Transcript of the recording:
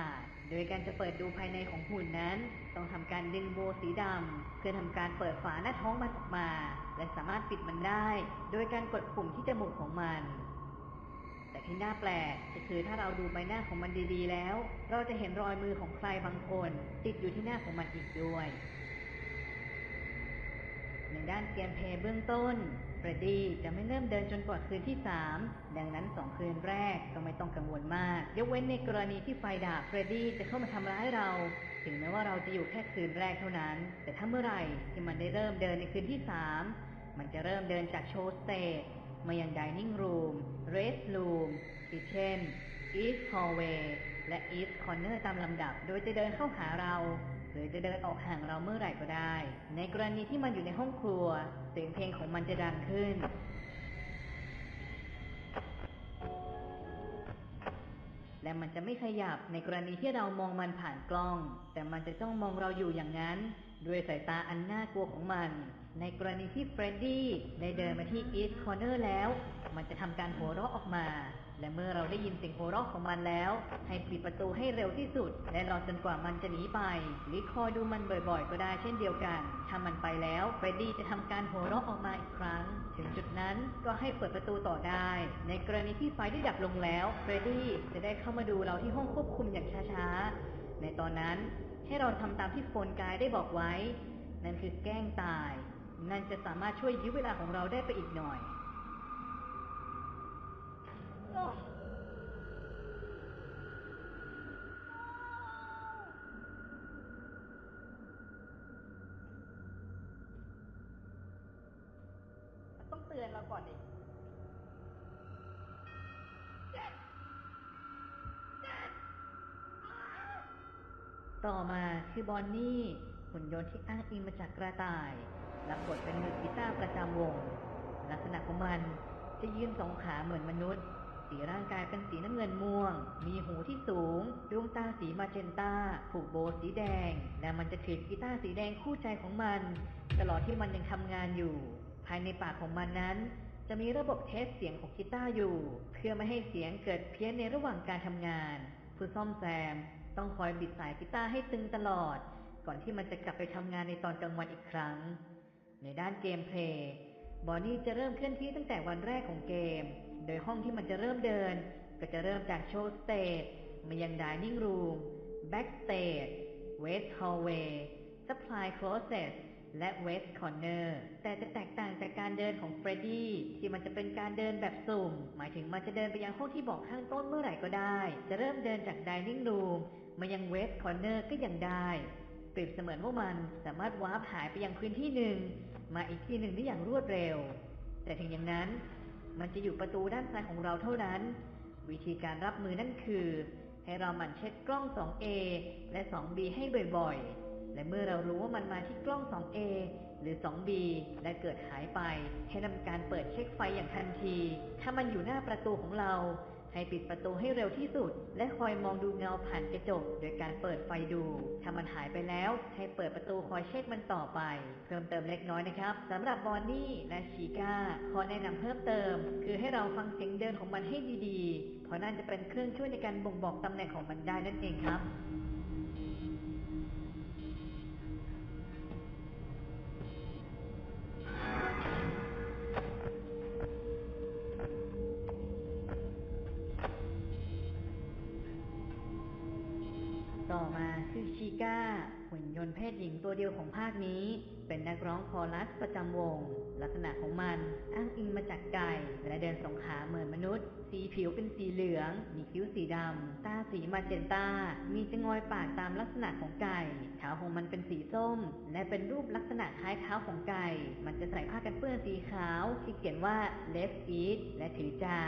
อาด โดยการจะเปิดดูภายในของหุ่นนั้น ต้องทำการดึงโบสีดำเพื่อทำการเปิดฝาหน้าท้องมันออกมา และสามารถปิดมันได้ โดยการกดปุ่มที่จมูกของมัน แต่ที่น่าแปลกก็คือถ้าเราดูใบหน้าของมันดีๆแล้ว เราจะเห็นรอยมือของใครบางคน ติดอยู่ที่หน้าของมันอีกด้วย ด้านเกมเพย์เบื้องต้นเฟรดดี้จะไม่เริ่มเดินจนกว่าคืนที่3ดังนั้น2คืนแรกก็ไม่ต้องกังวลมาก ยกเว้นในกรณีที่ไฟดับเฟรดดี้จะเข้ามาทำร้ายเรา ถึงแม้ว่าเราจะอยู่แค่คืนแรกเท่านั้น แต่ถ้าเมื่อไหร่ที่มันได้เริ่มเดินในคืนที่3มันจะเริ่มเดินจากโชว์สเตจมายังดิเนิ่งรูมเรสรูมที่เช่น East Hallway และ East Corner ตามลำดับ โดยจะเดินเข้าหาเรา หรือจะเดินออกห่างเราเมื่อไหร่ก็ได้ ในกรณีที่มันอยู่ในห้องครัว เสียงเพลงของมันจะดังขึ้น และมันจะไม่ขยับในกรณีที่เรามองมันผ่านกล้อง แต่มันจะจ้องมองเราอยู่อย่างนั้น ด้วยสายตาอันน่ากลัวของมัน ในกรณีที่เฟรดดี้ได้เดินมาที่อีสคอร์เนอร์แล้ว มันจะทำการหัวเราะออกมา และเมื่อเราได้ยินเสียงโหัวเราะของมันแล้ว ให้ปิดประตูให้เร็วที่สุด และรอจนกว่ามันจะหนีไป หรือคอยดูมันบ่อยๆ ก็ได้เช่นเดียวกัน ถ้ามันไปแล้วเฟรดดี้จะทำการโหัวเราะออกมาอีกครั้ง ถึงจุดนั้นก็ให้เปิดประตูต่อได้ ในกรณีที่ไฟได้ดับลงแล้วเฟรดดี้จะได้เข้ามาดูเราที่ห้องควบคุมอย่างช้าๆ ในตอนนั้นให้เราทำตามที่โฟนกายได้บอกไว้ นั่นคือแกล้งตาย นั่นจะสามารถช่วยยื้อเวลาของเราได้ไปอีกหน่อย มันต้องเตือนเราก่อนดิต่อมาคือบอนนี่หุ่นยนต์ที่อ้างอิงมาจากกระต่ายรับบทเป็นมือกีตาร์ประจำวง ลักษณะของมันจะยืนสองขาเหมือนมนุษย์ สีร่างกายเป็นสีน้ำเงินม่วง มีหูที่สูง ดวงตาสีมาเจนตา ผูกโบสีแดง และมันจะถือกีตาร์สีแดงคู่ใจของมัน ตลอดที่มันยังทำงานอยู่ ภายในปากของมันนั้น จะมีระบบเทสเสียงของกีตาร์อยู่ เพื่อไม่ให้เสียงเกิดเพี้ยนในระหว่างการทำงาน ผู้ซ่อมแซม ต้องคอยบิดสายกีตาร์ให้ตึงตลอด ก่อนที่มันจะกลับไปทำงานในตอนกลางวันอีกครั้ง ในด้านเกมเพลย์บอนนี่จะเริ่มเคลื่อนที่ตั้งแต่วันแรกของเกม โดยห้องที่มันจะเริ่มเดิน ก็จะเริ่มจากโชว์สเตจมายังดิเนิ่งรูมแบ็กสเตจเวสต์ฮอลเวย์ซัพพลายคลอเซตและเวสต์คอร์เนอร์แต่จะแตกต่างจากการเดินของเฟรดดี้ที่มันจะเป็นการเดินแบบสุ่ม หมายถึงมันจะเดินไปยังห้องที่บอกข้างต้นเมื่อไหร่ก็ได้ จะเริ่มเดินจากดิเนิ่งรูมมายังเวสต์คอร์เนอร์ก็ยังได้เปรียบเสมือนว่ามันสามารถวาร์ปหายไปยังพื้นที่หนึ่ง มาอีกที่หนึ่งได้อย่างรวดเร็ว แต่ถึงอย่างนั้น มันจะอยู่ประตูด้านซ้ายของเราเท่านั้น วิธีการรับมือนั่นคือ ให้เราหมั่นเช็คกล้อง 2A และ 2B ให้บ่อยๆ และเมื่อเรารู้ว่ามันมาที่กล้อง 2A หรือ 2B และเกิดหายไป ให้ทำการเปิดเช็คไฟอย่างทันที ถ้ามันอยู่หน้าประตูของเรา ให้ปิดประตูให้เร็วที่สุด และคอยมองดูเงาผ่านกระจก โดยการเปิดไฟดู ถ้ามันหายไปแล้ว ให้เปิดประตูคอยเช็คมันต่อไป เพิ่มเติมเล็กน้อยนะครับสำหรับบอนนี่และชีก้าขอแนะนำเพิ่มเติม คือให้เราฟังเสียงเดินของมันให้ดีๆ เพราะนั่นจะเป็นเครื่องช่วยในการบ่งบอกตำแหน่งของมันได้นั่นเองครับ ต่อมาคือชิก้าหุ่นยนต์เพศหญิงตัวเดียวของภาคนี้ เป็นนักร้องคอรัสประจำวง ลักษณะของมันอ้างอิงมาจากไก่และเดินสองขาเหมือนมนุษย์ สีผิวเป็นสีเหลือง มีคิ้วสีดำ ตาสีมาเจนตา มีจงอยปากตามลักษณะของไก่เท้าของมันเป็นสีส้ม และเป็นรูปลักษณะคล้ายเท้าของไก่ มันจะใส่ผ้ากันเปื้อนสีขาวที่เขียนว่า left eat และถือจา